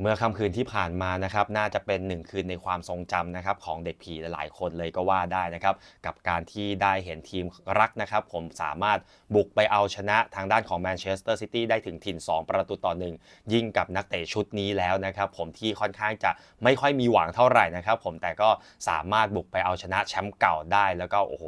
เมื่อค่ำคืนที่ผ่านมานะครับน่าจะเป็นหนึ่งคืนในความทรงจำนะครับของเด็กผีหลายๆคนเลยก็ว่าได้นะครับกับการที่ได้เห็นทีมรักนะครับ ผมสามารถบุกไปเอาชนะทางด้านของแมนเชสเตอร์ซิตี้ได้ถึงถิ่น 2 ประตูต่อหนึ่งยิ่งกับนักเตะชุดนี้แล้วนะครับผมที่ค่อนข้างจะไม่ค่อยมีหวังเท่าไหร่นะครับผมแต่ก็สามารถบุกไปเอาชนะแชมป์เก่าได้แล้วก็โอ้โห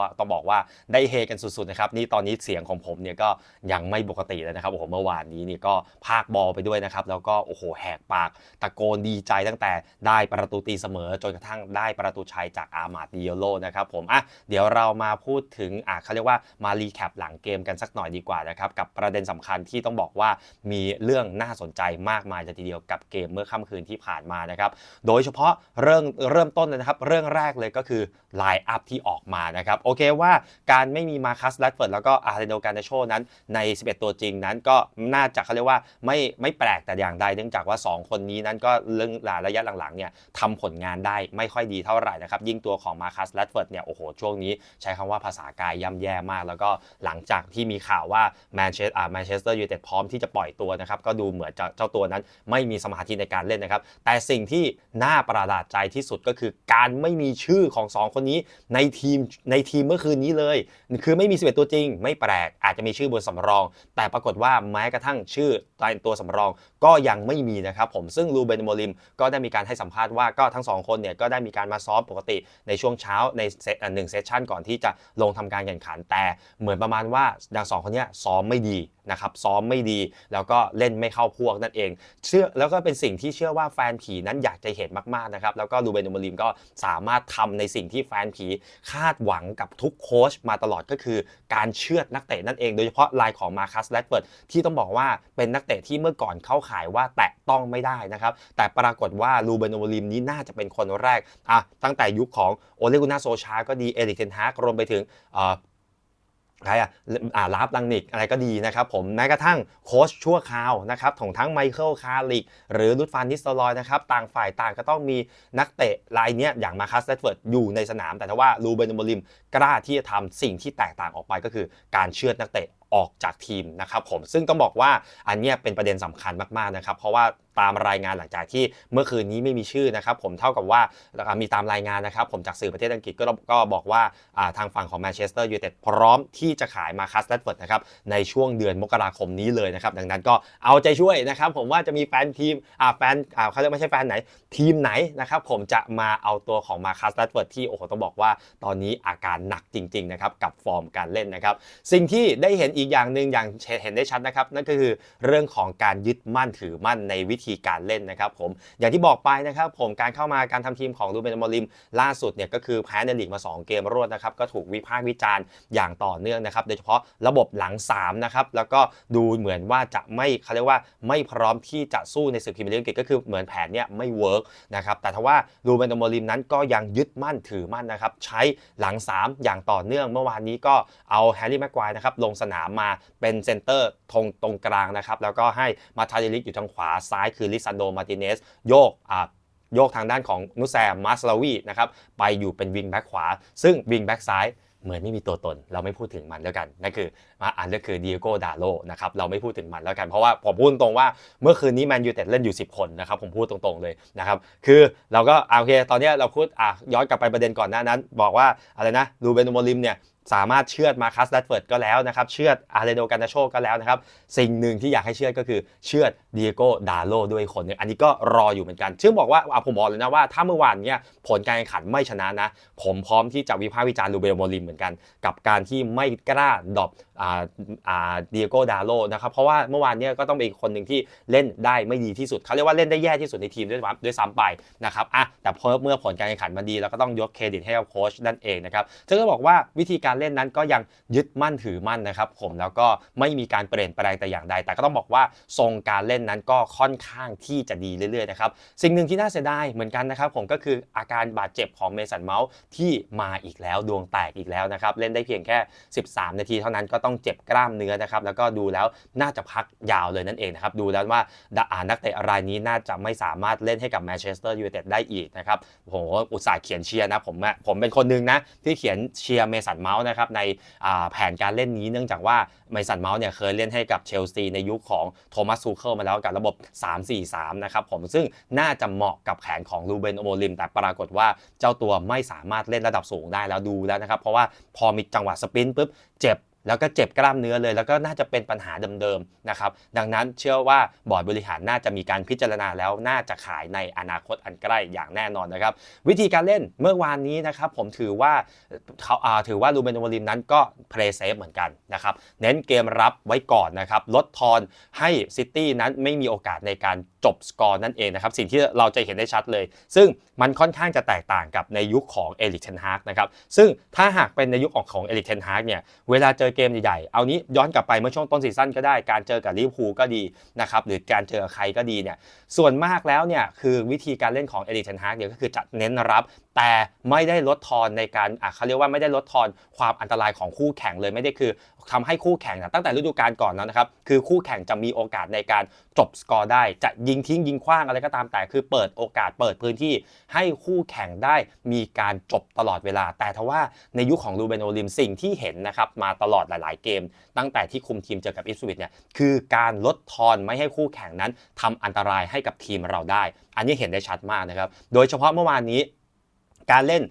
ว่าต้องบอกว่าได้เฮกันสุดๆนะครับนี่ตอนนี้เสียงของผมเนี่ยก็ยังไม่ปกติเลยนะครับโอ้โหเมื่อวานนี้นี่ก็พากบอลไปด้วยนะครับแล้วก็โอ้โหแหกปากตะโกนดีใจตั้งแต่ได้ประตูตีเสมอจนกระทั่งได้ประตูชัยจากอามาดิโยโลนะครับผมอะเดี๋ยวเรามาพูดถึงอะเขาเรียกว่ามารีแคปหลังเกมกันสักหน่อยดีกว่านะครับกับประเด็นสำคัญที่ต้องบอกว่ามีเรื่องน่าสนใจมากมายเลยทีเดียวกับเกมเมื่อค่ำคืนที่ผ่านมานะครับโดยเฉพาะเรื่องเริ่มต้นเลยนะครับเรื่องแรกเลยก็คือไลน์อัพที่ออกมานะครับโอเคว่าการไม่มีมาคัสแรดเฟิร์ดแล้วก็อาร์เรโดการนาโชนั้นใน 11 ตัวจริงนั้นก็น่าจะเขาเรียกว่าไม่ไม่แปลกแต่อย่างใดเนื่องจากว่า2 คนนี้นั้นก็เรื่องระยะหลังๆเนี่ยทำผลงานได้ไม่ค่อยดีเท่าไหร่นะครับ ยิ่งตัวของมาคัสแรดเฟิร์ดเนี่ยโอ้โหช่วงนี้ใช้คำว่าภาษากายย่ำแย่มาก แล้วก็หลังจากที่มีข่าวว่าแมนเชสอ่าแมนเชสเตอร์ยูไนเต็ดพร้อมที่จะปล่อยตัวนะครับก็ดูเหมือนจะเจ้าตัวนั้นไม่มีสมาธิในการเล่นนะครับ แต่สิ่งที่น่าประหลาดใจที่สุดก็คือการไม่มีชื่อของ 2 คนนี้ในทีมในทีมเมื่อคืนนี้เลย คือไม่มี11ตัวจริง ไม่แปลกอาจจะมีชื่อบนสำรอง แต่ปรากฏว่าแม้กระทั่งชื่อตัวสำรองก็ยังไม่มีนะครับผมซึ่งลูเบนโมลิมก็ได้มีการให้สัมภาษณ์ว่าก็ทั้ง 2 คนเนี่ยก็ได้มีการมาซ้อมปกติในช่วงเช้าในเซตหนึ่งเซสชันก่อนที่จะลงทำการแข่งขันแต่เหมือนประมาณว่าดังสองคนนี้ซ้อมไม่ดีนะครับซ้อมไม่ดีแล้วก็เล่นไม่เข้าพวกนั่นเอง เชื่อแล้วก็เป็นสิ่งที่เชื่อว่าแฟนผีนั้นอยากจะเห็นมากๆนะครับแล้วก็ลูเบนโมลิมก็สามารถทำในสิ่งที่แฟนผีคาดหวังกับทุกโค้ชมาตลอดก็คือการเชือดนักเตะนั่นเองโดยเฉพาะลายของมาคัสแรดเฟิร์ดที่ต้องบอกว่าเป็นนักเตะที่เมื่อก่อนเข้าขายว่าแตะต้องไม่ได้นะครับ แต่ปรากฏว่าลูเบนโมลิมนี้น่าจะเป็นคนแรกอะตั้งแต่ยุคของโอเลกุนาโซชาก็ดีเอริกเทนฮากรวมไปถึงใครอะอ่าลาฟลังนิกอะไรก็ดีนะครับผมแม้กระทั่งโค้ชชั่วคราวนะครับของทั้งไมเคิลคาริกหรือลุดฟานนิสตอลอยนะครับต่างฝ่ายต่างก็ต้องมีนักเตะรายนี้อย่างมาคัสเซตเฟิร์ดอยู่ในสนาม แต่ถ้าว่าลูเบนโมลิมกล้าที่จะทำสิ่งที่แตกต่างออกไปก็คือการเชื่อดนักเตะออกจากทีมนะครับผมซึ่งต้องบอกว่าอันนี้เป็นประเด็นสำคัญมากๆนะครับเพราะว่าตามรายงานหลังจากที่เมื่อคืนนี้ไม่มีชื่อนะครับผมเท่ากับว่ามีตามรายงานนะครับผมจากสื่อประเทศอังกฤษก็ก็บอกว่าทางฝั่งของแมนเชสเตอร์ยูไนเต็ดพร้อมที่จะขายมาคัสแรดเฟิร์ดนะครับในช่วงเดือนมกราคมนี้เลยนะครับดังนั้นก็เอาใจช่วยนะครับผมว่าจะมีแฟนทีมอ่าแฟนอ่าเขาเรียกไม่ใช่แฟนไหน ทีมไหนนะครับผมจะมาเอาตัวของมาคัสแรดเฟิร์ดที่โอ้โหต้องบอกว่าตอนนี้อาการหนักจริงๆนะครับกับฟอร์มการเล่นนะครับสิ่งที่ได้เห็นอีกอย่างหนึ่งอย่างเห็นได้ชัดนะครับนั่นก็คือเรื่องของการยึดมั่นถือมั่นในวิธีการเล่นนะครับผมอย่างที่บอกไปนะครับผมการเข้ามาการทำทีมของลูเบนโมลิมล่าสุดเนี่ยก็คือแพ้ในลีกมา 2 เกมรวดนะครับก็ถูกวิพากษ์วิจารณ์อย่างต่อเนื่องนะครับโดยเฉพาะระบบหลัง3นะครับแล้วก็ดูเหมือนว่าจะไม่เขาเรียกว่าไม่พร้อมที่จะสู้ในศึกพรีเมียร์ลีกก็คือเหมือนแผนเนี่ยไม่เวิร์กนะครับแต่ถ้าว่าลูเบนโมลิมนั้นก็ยังยึดมั่นถือมั่นนะครับใช้หลัง 3 อย่างต่อเนื่องเมื่อวานนี้ก็เอาแฮร์รี่แม็กควายนะครับลงสนามมาเป็นเซนเตอร์ทงตรงกลางนะครับแล้วก็ให้มาทาเดลิกอยู่ทางขวาซ้ายคือลิซันโดมาติเนสโยกอ่าโยกทางด้านของนุแซมมาสลาวีนะครับไปอยู่เป็นวิงแบ็กขวา ซึ่งวิงแบ็กซ้ายเหมือนไม่มีตัวตน เราไม่พูดถึงมันแล้วกันนั่นคือมาอันนี้คือเดียโกดาโลนะครับเราไม่พูดถึงมันแล้วกัน เพราะว่าผมพูดตรงว่าเมื่อคืนนี้แมนยูเต็ดเล่นอยู่ 10 คนนะครับผมพูดตรงๆเลยนะครับคือเราก็โอเคตอนนี้เราพูดอะย้อนกลับไปประเด็นก่อนหน้านั้น บอกว่าอะไรนะลูเบนโมลิมเนี่ย สามารถเชือดมาคัสแรดเฟิร์ดก็แล้วนะครับ เชือดอาร์เรโดการนาโชก็แล้วนะครับ สิ่งหนึ่งที่อยากให้เชือดก็คือเชือดเดียโกดาโลด้วยคนนึงอันนี้ก็รออยู่เหมือนกัน ซึ่งบอกว่าผมบอกเลยนะว่าถ้าเมื่อวานเนี้ยผลการแข่งขันไม่ชนะนะ ผมพร้อมที่จะวิพากษ์วิจารณ์ลูเบลโมลิมเหมือนกัน กับการที่ไม่กล้าดรอปอ่าอ่าเดียโกดาโลนะครับ เพราะว่าเมื่อวานเนี้ยก็ต้องเป็นคนหนึ่งที่เล่นได้ไม่ดีที่สุดเขาเรียกว่าเล่นได้แย่ที่สุดในทีมด้วยด้วยซ้ำไปนะครับอะแต่พอเมื่อผลการแข่งขันมาดีเราก็ต้องยกเครดิตให้กับโค้ชนั่นเองนะครับซึ่งก็บอกว่าวิธีการเล่นนั้นก็ยังยึดมั่นถือมั่นนะครับผมแล้วก็ไม่มีการเปลี่ยนแปลงแต่อย่างใด แต่ก็ต้องบอกว่าทรงการเล่นนั้นก็ค่อนข้างที่จะดีเรื่อยๆนะครับสิ่งหนึ่งที่น่าเสียดายเหมือนกันนะครับผมก็คืออาการบาดเจ็บของเมสันเมาส์ที่มาอีกแล้วดวงแตกอีกแล้วนะครับเล่นได้เพียงแค่ 13 นาทีเท่านั้นก็ต้องเจ็บกล้ามเนื้อนะครับแล้วก็ดูแล้วน่าจะพักยาวเลยนั่นเองนะครับดูแล้วว่านักเตะรายนี้น่าจะไม่สามารถเล่นให้กับแมนเชสเตอร์ยูไนเต็ดได้อีกนะครับโหอุตส่าห์เขียนเชียร์นะผมผมเป็นคนนึงนะที่เขียนเชียร์เมสันเมาส์ส์นะครับในแผนการเล่นนี้เนื่องจากว่าไมสันเมาส์เนี่ยเคยเล่นให้กับเชลซีในยุคของโทมัสซูเคิลมาแล้วกับระบบ 3-4-3 นะครับผมซึ่งน่าจะเหมาะกับแผนของลูเบนโอโมลิม แต่ปรากฏว่าเจ้าตัวไม่สามารถเล่นระดับสูงได้แล้วดูแล้วนะครับ เพราะว่าพอมีจังหวะสปรินต์ปุ๊บเจ็บ แล้วก็เจ็บกล้ามเนื้อเลย แล้วก็น่าจะเป็นปัญหาเดิมๆนะครับ ดังนั้นเชื่อว่าบอร์ดบริหารน่าจะมีการพิจารณาแล้วน่าจะขายในอนาคตอันใกล้อย่างแน่นอนนะครับ วิธีการเล่นเมื่อวานนี้นะครับ ผมถือว่าเขาาถือว่าลูเบนโอมลิมนั้นก็เพลย์เซฟเหมือนกันนะครับ เน้นเกมรับไว้ก่อนนะครับ ลดทอนให้ซิตี้นั้นไม่มีโอกาสในการ จบสกอร์นั่นเองนะครับสิ่งที่เราจะเห็นได้ชัดเลย ซึ่งมันค่อนข้างจะแตกต่างกับในยุคของเอลิกเทนฮากนะครับซึ่งถ้าหากเป็นในยุคของของเอลิกเทนฮากเนี่ยเวลาเจอเกมใหญ่ๆเอานี้ย้อนกลับไปเมื่อช่วงต้นซีซั่นก็ได้การเจอกับลิเวอร์พูลก็ดีนะครับหรือการเจอใครก็ดีเนี่ยส่วนมากแล้วเนี่ยคือวิธีการเล่นของเอลิกเทนฮากเนี่ยก็คือจะเน้นรับแต่ไม่ได้ลดทอนในการเขาเรียกว่าไม่ได้ลดทอนความอันตรายของคู่แข่งเลยไม่ได้คือทำให้คู่แข่งนะตั้งแต่ฤดูกาลก่อนแล้วนะครับคือคู่แข่งจะมีโอกาสในการจบสกอร์ได้ จะยิงทิ้งยิงขว้างอะไรก็ตามแต่ คือเปิดโอกาสเปิดพื้นที่ให้คู่แข่งได้มีการจบตลอดเวลา แต่ทว่าในยุคของลูเบนโอลิมสิ่งที่เห็นนะครับมาตลอดหลาย ๆ เกม ตั้งแต่ที่คุมทีมเจอกับอิสวิตเนี่ยคือการลดทอนไม่ให้คู่แข่งนั้นทำอันตรายให้กับทีมเราได้ อันนี้เห็นได้ชัดมากนะครับโดยเฉพาะเมื่อวานนี้ การเล่น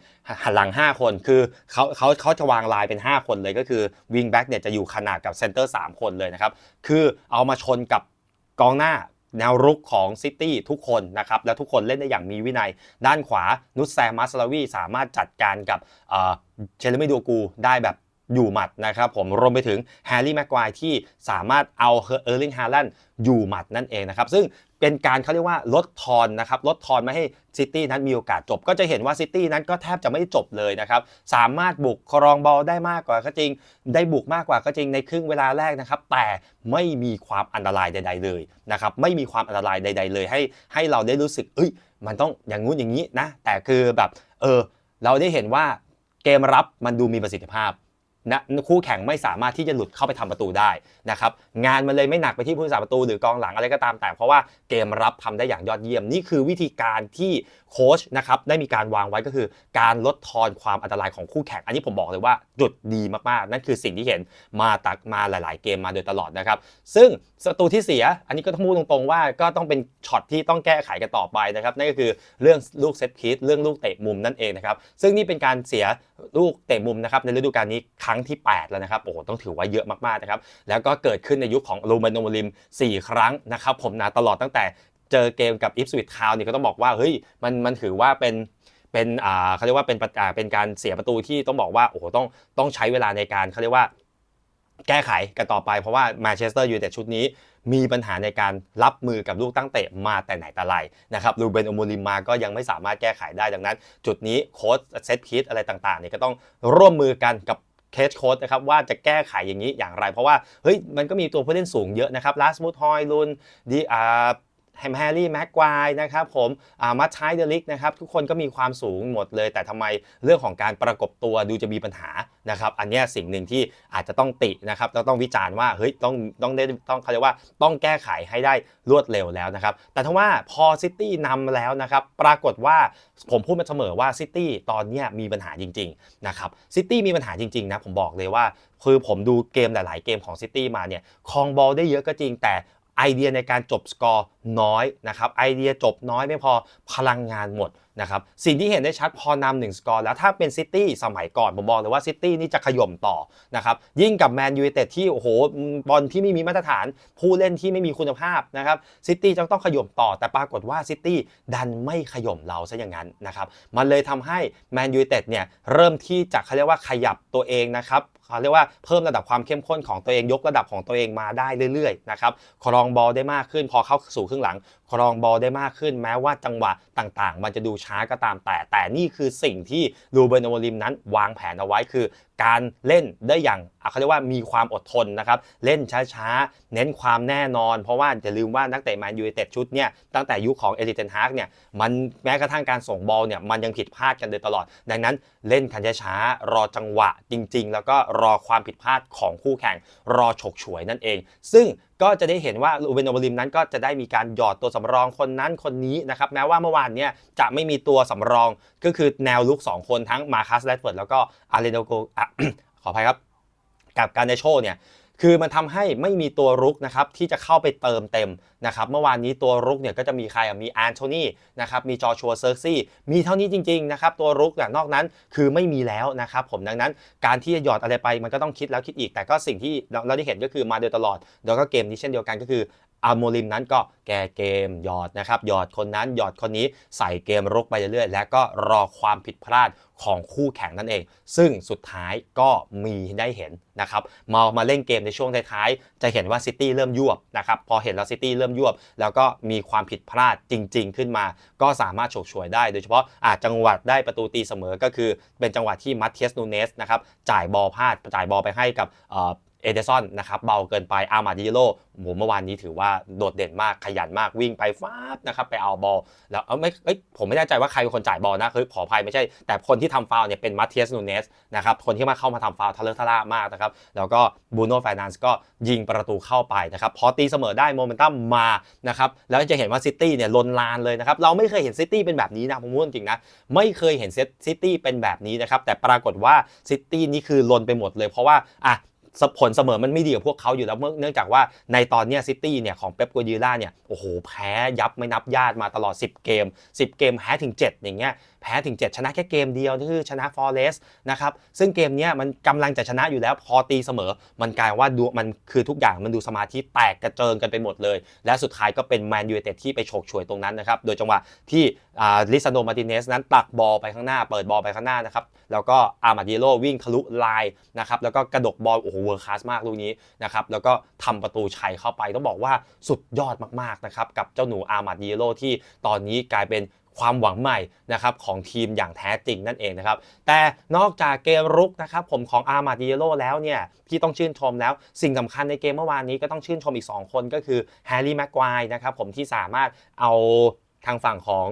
หันหลัง 5 คนคือเขาเขาเขาจะวางลายเป็น 5 คนเลยก็คือวิงแบ็กเนี่ยจะอยู่ขนาดกับเซนเตอร์3คนเลยนะครับคือเอามาชนกับกองหน้าแนวรุกของซิตี้ทุกคนนะครับแล้วทุกคนเล่นได้อย่างมีวินัย ด้านขวานุสแซมมัสลาวีสามารถจัดการกับเชลเมดูกูได้แบบอยู่หมัดนะครับผมรวมไปถึงแฮร์รี่แม็กควายที่สามารถเอาเออร์ลิงฮาแลนด์อยู่หมัดนั่นเองนะครับซึ่ง เป็นการเขาเรียกว่าลดทอนนะครับลดทอนไม่ให้ซิตี้นั้นมีโอกาสจบ ก็จะเห็นว่าซิตี้นั้นก็แทบจะไม่จบเลยนะครับสามารถบุกครองบอลได้มากกว่าก็จริง ได้บุกมากกว่าก็จริงในครึ่งเวลาแรกนะครับ แต่ไม่มีความอันตรายใด ๆ เลยนะครับไม่มีความอันตรายใด ๆ เลยให้ให้เราได้รู้สึกเอ้ยมันต้องอย่างงู้นอย่างนี้นะแต่คือแบบเออเราได้เห็นว่าเกมรับมันดูมีประสิทธิภาพ นะคู่แข่งไม่สามารถที่จะหลุดเข้าไปทำประตูได้นะครับงานมันเลยไม่หนักไปที่ผู้รักษาประตู หรือกองหลังอะไรก็ตามแต่เพราะว่าเกมรับทำได้อย่างยอดเยี่ยม นี่คือวิธีการที่โค้ชนะครับได้มีการวางไว้ก็คือ การลดทอนความอันตรายของคู่แข่ง อันนี้ผมบอกเลยว่าจุดดีมากๆ นั่นคือสิ่งที่เห็นมาตักมาหลาย ๆ เกมมาโดยตลอดนะครับซึ่งศัตรูที่เสีย อันนี้ก็ต้องพูดตรงๆ ว่าก็ต้องเป็นช็อตที่ต้องแก้ไขกันต่อไปนะครับนั่นก็คือเรื่องลูกเซตพีซเรื่องลูกเตะมุมนั่นเองนะครับซึ่งนี่เป็นการเสียลูกเตะมุมนะครับในฤดูกาลนี้ครั้งที่ 8 แล้วนะครับโอ้โหต้องถือว่าเยอะมากๆนะครับแล้วก็เกิดขึ้นในยุคของลูเมนโนลิม 4 ครั้งนะครับผมนะตลอดตั้งแต่เจอเกมกับอิฟสวิตทาวนี่ก็ต้องบอกว่าเฮ้ยมันมันถือว่าเป็นเป็นอ่าเขาเรียกว่าเป็นประอ่าเป็นการเสียประตูที่ต้องบอกว่าโอ้โหต้องต้องใช้เวลาในการเขาเรียกว่าแก้ไขกันต่อไปเพราะว่าแมนเชสเตอร์ยูไนเต็ดชุดนี้มีปัญหาในการรับมือกับลูกตั้งเตะมาแต่ไหนแต่ไรนะครับลูเบนอมูลิมมาก็ยังไม่สามารถแก้ไขได้ดังนั้น จุดนี้โค้ชเซตพีซอะไรต่างๆเนี่ยก็ต้องร่วมมือกันกับ เคสโค้ดนะครับว่าจะแก้ไขอย่างนี้อย่างไร เพราะว่าเฮ้ยมันก็มีตัวผู้เล่นสูงเยอะนะครับลาสมูทฮอยลุนดีอา แฮมแฮร์รี่แม็กควายนะครับผมมัชชัยเดลิกนะครับทุกคนก็มีความสูงหมดเลย แต่ทำไมเรื่องของการประกบตัวดูจะมีปัญหานะครับอันนี้สิ่งหนึ่งที่อาจจะต้องตินะครับแล้วต้องวิจารณ์ว่าเฮ้ยต้องต้องได้ต้องเขาเรียกว่าต้องแก้ไขให้ได้รวดเร็วแล้วนะครับแต่ถ้าว่าพอซิตี้นำแล้วนะครับปรากฏว่าผมพูดมาเสมอว่าซิตี้ตอนนี้มีปัญหาจริงๆนะครับซิตี้มีปัญหาจริงๆนะผมบอกเลยว่าคือผมดูเกมหลาย ๆ เกมของซิตี้มาเนี่ยครองบอลได้เยอะก็จริงแต่ ไอเดียในการจบสกอร์น้อยนะครับไอเดียจบน้อยไม่พอพลังงานหมดนะครับสิ่งที่เห็นได้ชัดพอนำหนึ่งสกอร์แล้วถ้าเป็นซิตี้สมัยก่อน ผมบอกเลยว่าซิตี้นี่จะขย่มต่อนะครับยิ่งกับแมนยูไนเต็ดที่ โอ้โห บอลที่ไม่มีมาตรฐาน ผู้เล่นที่ไม่มีคุณภาพนะครับซิตี้จะต้องขย่มต่อ แต่ปรากฏว่าซิตี้ดันไม่ขย่มเราซะอย่างนั้นนะครับมันเลยทำให้แมนยูไนเต็ดเนี่ยเริ่มที่จะเขาเรียกว่าขยับตัวเองนะครับเขาเรียกว่าเพิ่มระดับความเข้มข้นของตัวเองยกระดับของตัวเองมาได้เรื่อยๆนะครับครองบอลได้มากขึ้น พอเข้าสู่ครึ่งหลัง ครองบอลได้มากขึ้น แม้ว่าจังหวะต่างๆ มันจะดูช้าก็ตามแต่ แต่นี่คือสิ่งที่ลูเบนโอลิมนั้นวางแผนเอาไว้คือการเล่นได้อย่างเขาเรียกว่ามีความอดทนนะครับ เล่นช้าๆ เน้นความแน่นอน เพราะว่าอย่าลืมว่านักเตะแมนยูไนเต็ดชุดเนี่ยตั้งแต่ยุคของเอริเทนฮากเนี่ยมันแม้กระทั่งการส่งบอลเนี่ยมันยังผิดพลาดกันโดยตลอด ดังนั้นเล่นคันช้าๆ รอจังหวะจริง ๆ แล้วก็รอความผิดพลาดของคู่แข่งรอฉกฉวยนั่นเอง ซึ่ง ก็จะได้เห็นว่าลูเบนโอเบลิมนั้นก็จะได้มีการหยอดตัวสำรองคนนั้นคนนี้นะครับแม้ว่าเมื่อวานเนี่ยจะไม่มีตัวสำรองก็คือแนวลุก 2 คนทั้งมาคัสแรดเฟิร์ดแล้วก็อาร์เรโนโกขออภัยครับกับการเนโชเนี่ย คือมันทำให้ไม่มีตัวรุกนะครับที่จะเข้าไปเติมเต็มนะครับเมื่อวานนี้ตัวรุกเนี่ยก็จะมีใครอะมีแอนโทนีนะครับมีจอชัวเซอร์ซี่มีเท่านี้จริงๆนะครับตัวรุกอะนอกนั้นคือไม่มีแล้วนะครับผมดังนั้นการที่จะหยอดอะไรไปมันก็ต้องคิดแล้วคิดอีก แต่ก็สิ่งที่เราเราได้เห็นก็คือมาโดยตลอด แล้วก็เกมนี้เช่นเดียวกันก็คือ อาโมลิมนั้นก็แก้เกมหยอดนะครับหยอดคนนั้นหยอดคนนี้ใส่เกมรุกไปเรื่อยๆ และก็รอความผิดพลาดของคู่แข่งนั่นเอง ซึ่งสุดท้ายก็มีได้เห็นนะครับมามาเล่นเกมในช่วงท้ายๆ จะเห็นว่าซิตี้เริ่มยวบนะครับพอเห็นแล้วซิตี้เริ่มยวบ แล้วก็มีความผิดพลาดจริง ๆ ขึ้นมา ก็สามารถฉกฉวยได้ โดยเฉพาะอาจจังหวัดได้ประตูตีเสมอก็คือ เป็นจังหวะที่มัตเทียสนูเนสนะครับจ่ายบอลพลาดจ่ายบอลไปให้กับ เอเดซอนนะครับเบาเกินไปอามาดิโลโหเมื่อวานนี้ถือว่าโดดเด่นมากขยันมากวิ่งไปฟาบนะครับไปเอาบอลแล้วเออไม่เอ้ยผมไม่แน่ใจว่าใครเป็นคนจ่ายบอลนะคือขออภัยไม่ใช่ แต่คนที่ทำฟาวเนี่ยเป็นมัตเทียสนูเนสนะครับคนที่มาเข้ามาทำฟาวทะเลทะล่ามากนะครับแล้วก็บูโน่ไฟนานซ์ก็ยิงประตูเข้าไปนะครับพอตีเสมอได้โมเมนตัมมานะครับแล้วจะเห็นว่าซิตี้เนี่ยลนลานเลยนะครับเราไม่เคยเห็นซิตี้เป็นแบบนี้นะผมพูดจริงนะไม่เคยเห็นซิตี้เป็นแบบนี้นะครับแต่ปรากฏว่าซิตี้นี่คือลนไปหมดเลยเพราะว่าอะ ผลเสมอมันไม่ดีกับพวกเขาอยู่แล้วเนื่องจากว่าในตอนนี้ซิตี้เนี่ยของเป๊ปกัวดิล่าเนี่ยโอ้โหแพ้ยับไม่นับญาติมาตลอด 10 เกม 10 เกมแพ้ถึง 7 อย่างเงี้ยแพ้ถึง 7 ชนะแค่เกมเดียวก็คือชนะฟอร์เรสนะครับซึ่งเกมนี้มันกำลังจะชนะอยู่แล้วพอตีเสมอ มันกลายว่าดูมันคือทุกอย่างมันดูสมาธิแตกกระเจิงกันไปหมดเลย และสุดท้ายก็เป็นแมนยูเต็ดที่ไปโฉกฉวยตรงนั้นนะครับโดยจังหวะที่ลิซานโดมาติเนสนั้นตักบอลไปข้างหน้า เปิดบอลไปข้างหน้านะครับแล้วก็อามาดิโลวิ่งทะลุลายนะครับแล้วก็กระดกบอลโอ้โหเวอร์คลาสมากลูกนี้นะครับแล้วก็ทำประตูชัยเข้าไปต้องบอกว่าสุดยอดมากๆนะครับกับเจ้าหนูอามาดิโลที่ตอนนี้กลายเป็น ความหวังใหม่นะครับของทีมอย่างแท้จริงนั่นเองนะครับ แต่นอกจากเกมรุกนะครับผมของอามาดิโลแล้วเนี่ยที่ต้องชื่นชมแล้ว สิ่งสำคัญในเกมเมื่อวานนี้ก็ต้องชื่นชมอีก 2 คนก็คือแฮร์รี่แม็กควายนะครับผมที่สามารถเอาทางฝั่งของ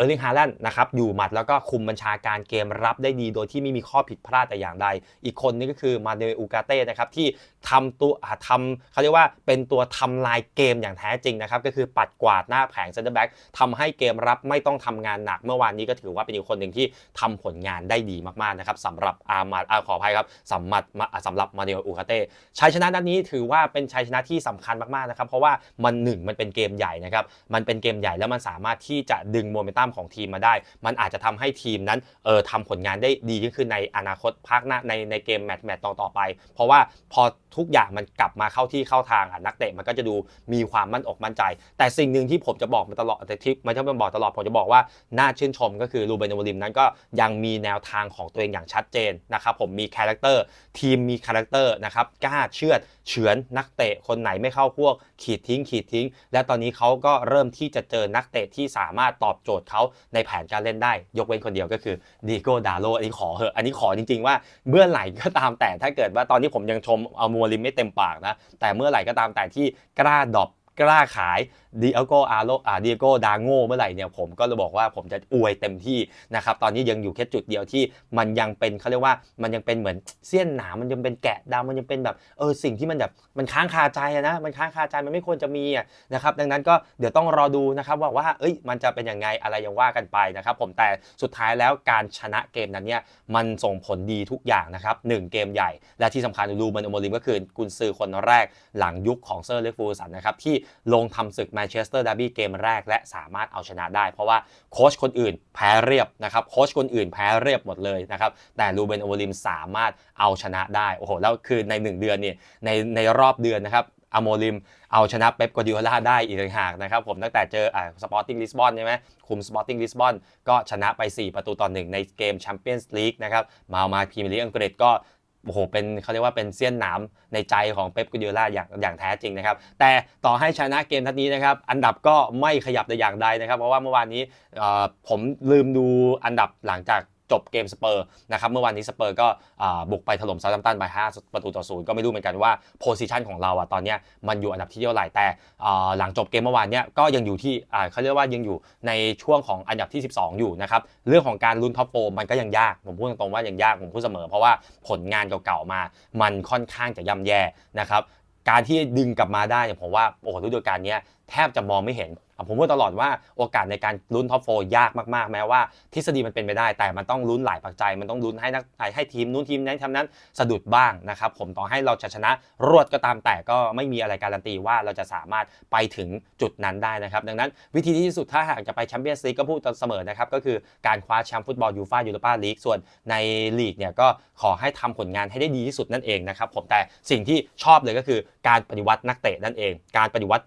อ่าเออร์ลิงฮาแลนด์นะครับอยู่หมัดแล้วก็คุมบัญชาการเกมรับได้ดีโดยที่ไม่มีข้อผิดพลาดแต่อย่างใด อีกคนนึงก็คือมาเดอูกาเต้นะครับที่ทำตัวทำเขาเรียกว่าเป็นตัวทำลายเกมอย่างแท้จริงนะครับก็คือปัดกวาดหน้าแผงเซนเตอร์แบ็กทำให้เกมรับไม่ต้องทำงานหนักเมื่อวานนี้ก็ถือว่าเป็นอีกคนหนึ่งที่ทำผลงานได้ดีมากๆนะครับสำหรับอามาอาขออภัยครับสำหรับสำหรับมาเดอูกาเต้ชัยชนะนัดนี้ถือว่าเป็นชัยชนะที่สำคัญมากๆนะครับเพราะว่ามันหนึ่งมันเป็นเกมใหญ่นะครับมันเป็นเกมใหญ่แล้วมันสามารถที่จะดึงโมเมนตัมของทีมมาได้ มันอาจจะทำให้ทีมนั้นเออทำผลงานได้ดียิ่งขึ้นในอนาคตภาคหน้าในในเกมแมตช์แมตช์ต่อไป เพราะว่าพอทุกอย่างมันกลับมาเข้าที่เข้าทางอะนักเตะมันก็จะดูมีความมั่นอกมั่นใจ แต่สิ่งหนึ่งที่ผมจะบอกมาตลอดแต่ที่มันจะมาบอกตลอดผมจะบอกว่าน่าชื่นชมก็คือรูเบนโอลิมนั้นก็ยังมีแนวทางของตัวเองอย่างชัดเจนนะครับผมมีคาแรคเตอร์ทีมมีคาแรคเตอร์นะครับกล้าเชื่อดเฉือนนักเตะคนไหนไม่เข้าพวก ขีดทิ้ง ขีดทิ้ง และตอนนี้เขาก็เริ่มที่จะเจอนักเตะที่สามารถตอบโจทย์เขาในแผนการเล่นได้ ยกเว้นคนเดียวก็คือดีโก้ดาโลอันนี้ขอเหอะอันนี้ขอจริง ๆ ว่าเมื่อไหร่ก็ตามแต่ถ้าเกิดว่าตอนนี้ผมยังชมเอามัวลิมไม่เต็มปากนะ แต่เมื่อไหร่ก็ตามแต่ที่กล้าดรอปกล้าขายดิเอโกอาโลอ่าดิเอโกดาโง่เมื่อไหร่เนี่ยผมก็เลยบอกว่าผมจะอวยเต็มที่นะครับตอนนี้ยังอยู่แค่จุดเดียวที่มันยังเป็นเขาเรียกว่ามันยังเป็นเหมือนเสี้ยนหนามมันยังเป็นแกะดำมันยังเป็นแบบเออสิ่งที่มันแบบมันค้างคาใจนะมันค้างคาใจมันไม่ควรจะมีนะครับดังนั้นก็เดี๋ยวต้องรอดูนะครับว่าว่าเอ้ยมันจะเป็นยังไงอะไรยังว่ากันไปนะครับผมแต่สุดท้ายแล้วการชนะเกมนั้นเนี่ยมันส่งผลดีทุกอย่างนะครับหนึ่งเกมใหญ่ และที่สำคัญรูเบนโอโมลิมก็คือกุนซือคนแรกหลังยุคของเซอร์เล็กฟูสันนะครับที่ลงทำศึกแมนเชสเตอร์ดาร์บี้เกมแรกและสามารถเอาชนะได้ เพราะว่าโค้ชคนอื่นแพ้เรียบนะครับโค้ชคนอื่นแพ้เรียบหมดเลยนะครับแต่รูเบนโอลิมสามารถเอาชนะได้โอ้โหแล้วคือใน 1 เดือนนี่ในในรอบเดือนนะครับอโมลิมเอาชนะเป๊ปกัวดิโอลาได้อีกต่างหากนะครับผมตั้งแต่เจออ่าสปอร์ติ้งลิสบอนใช่ไหมคุมสปอร์ติ้งลิสบอนก็ชนะไป 4 ประตูต่อหนึ่งในเกมแชมเปี้ยนส์ลีกนะครับมามาพรีเมียร์ลีกอังกฤษก็ โอ้โหเป็นเขาเรียกว่าเป็นเสี้ยนหนามในใจของเป๊ปกูดิโอลาอย่างอย่างแท้จริงนะครับ แต่ต่อให้ชนะเกมทัดนี้นะครับ อันดับก็ไม่ขยับแต่อย่างใดนะครับ เพราะว่าเมื่อวานนี้ผมลืมดูอันดับหลังจาก จบเกมสเปอร์นะครับเมื่อวานนี้สเปอร์ก็บุกไปถล่มซาตัมตันไป5ประตูต่อศูนย์ก็ไม่รู้เหมือนกันว่าโพซิชันของเราอะตอนนี้มันอยู่อันดับที่เท่าไหร่แต่หลังจบเกมเมื่อวานเนี้ยก็ยังอยู่ที่เขาเรียกว่ายังอยู่ในช่วงของอันดับที่ 12 อยู่นะครับเรื่องของการลุ้นท็อปโฟมันก็ยังยากผมพูดตรงๆว่ายังยากผมพูดเสมอ เพราะว่าผลงานเก่าๆมา มันค่อนข้างจะย่ำแย่นะครับการที่ดึงกลับมาได้เนี่ยผมว่าโอ้โหฤดูกาลนี้แทบจะมองไม่เห็น ผมพูดตลอดว่าโอกาสในการลุ้นท็อปโฟยากมากๆ แม้ว่าทฤษฎีมันเป็นไปได้ แต่มันต้องลุ้นหลายปัจจัย มันต้องลุ้นให้นักให้ทีมนู้นทีมนั้นทำนั้นสะดุดบ้างนะครับผมต่อให้เราจะชนะรวดก็ตามแต่ก็ไม่มีอะไรการันตีว่าเราจะสามารถไปถึงจุดนั้นได้นะครับ ดังนั้นวิธีที่สุดถ้าหากจะไปแชมเปี้ยนส์ลีกก็พูดเสมอนะครับก็คือการคว้าแชมป์ฟุตบอลยูฟ่ายูโรปาลีกส่วนในลีกเนี่ยก็ขอให้ทำผลงานให้ได้ดีที่สุดนั่นเองนะครับผมแต่สิ่งที่ชอบเลยก็คือการปฏิวัตินักเตะนั่นเอง การปฏิวัติ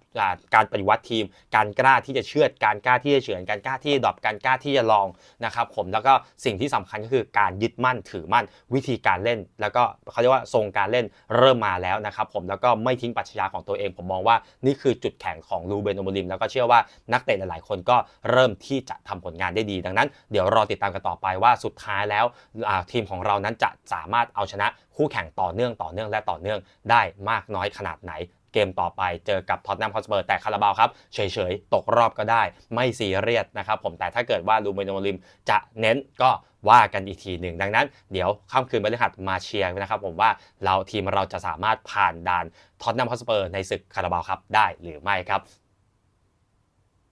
การปฏิวัติทีมการกล้าที่จะเชื่อดการกล้าที่จะเฉือนการกล้าที่จะดรอปการกล้าที่จะลองนะครับผมแล้วก็สิ่งที่สำคัญก็คือการยึดมั่นถือมั่นวิธีการเล่น แล้วก็เขาเรียกว่าทรงการเล่นเริ่มมาแล้วนะครับผมแล้วก็ไม่ทิ้งปรัชญาของตัวเอง ผมมองว่านี่คือจุดแข็งของลูเบนโอโมลิมแล้วก็เชื่อว่านักเตะหลายๆ คนก็เริ่มที่จะทำผลงานได้ดี ดังนั้นเดี๋ยวรอติดตามกันต่อไปว่าสุดท้ายแล้วทีมของเรานั้นจะสามารถเอาชนะคู่แข่งต่อเนื่องต่อเนื่องและต่อเนื่องได้มากน้อยขนาดไหน เกมต่อไปเจอกับท็อตแนมฮอสเปอร์แต่คาราบาวครับเฉยๆ ตกรอบก็ได้ ไม่ซีเรียสนะครับผมแต่ถ้าเกิดว่าลูเบนโอลิมจะเน้นก็ว่ากันอีกทีหนึ่ง ดังนั้นเดี๋ยวค่ำคืนบริหัสมาเชียร์นะครับผมว่าเราทีมเราจะสามารถผ่านด่านท็อตแนมฮอสเปอร์ในศึกคาราบาวครับได้หรือไม่ครับ